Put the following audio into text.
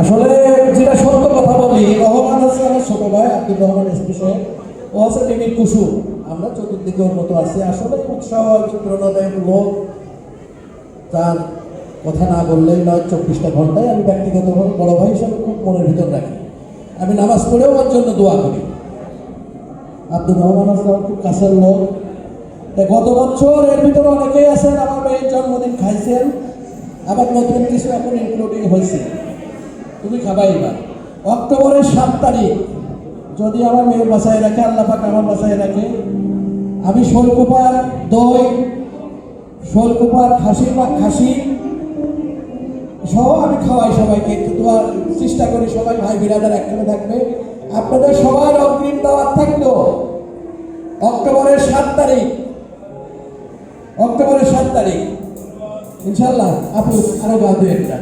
আসলে যেটা সত্য কথা বলি, রহমান ছোট ভাই, আব্দুর রহমান ও আছে টিভির কুসুম আমরা চতুর্দিকে মতো আছি। আসলে উৎসাহ লোক, তার কথা না বললেই চব্বিশটা ঘন্টায় আমি ব্যক্তিগতভাবে বড় ভাই হিসাবে খুব মনের ভিতর রাখি। আমি নামাজ পড়েও ওর জন্য দোয়া করি। আব্দুর রহমান আমার খুব কাছের লোক। গত বছর এর ভিতরে অনেকেই আছেন, আমার মেয়ের জন্মদিন খাইছেন। আবার নতুন কিছু এখন ইনক্লুডিং হয়েছে। তুমি খাবাই এবার। অক্টোবরের সাত তারিখ, যদি আমার মেয়ের বাসায় রাখে, আল্লাহ পাক আমার বাসায় রাখে, আমি শোলকুপার দই, শোলকুপার খাসির বা খাসি সহ আমি খাওয়াই সবাইকে। দোয়ার চেষ্টা করি সবাই, ভাই বিরাদার একখানে থাকবে। আপনাদের সবার অগ্রিম দাওয়াত থাকল অক্টোবরের সাত তারিখ। অক্টোবরের সাত তারিখ। ইনশাল্লাহ আপনি আরও বাদ দু একটা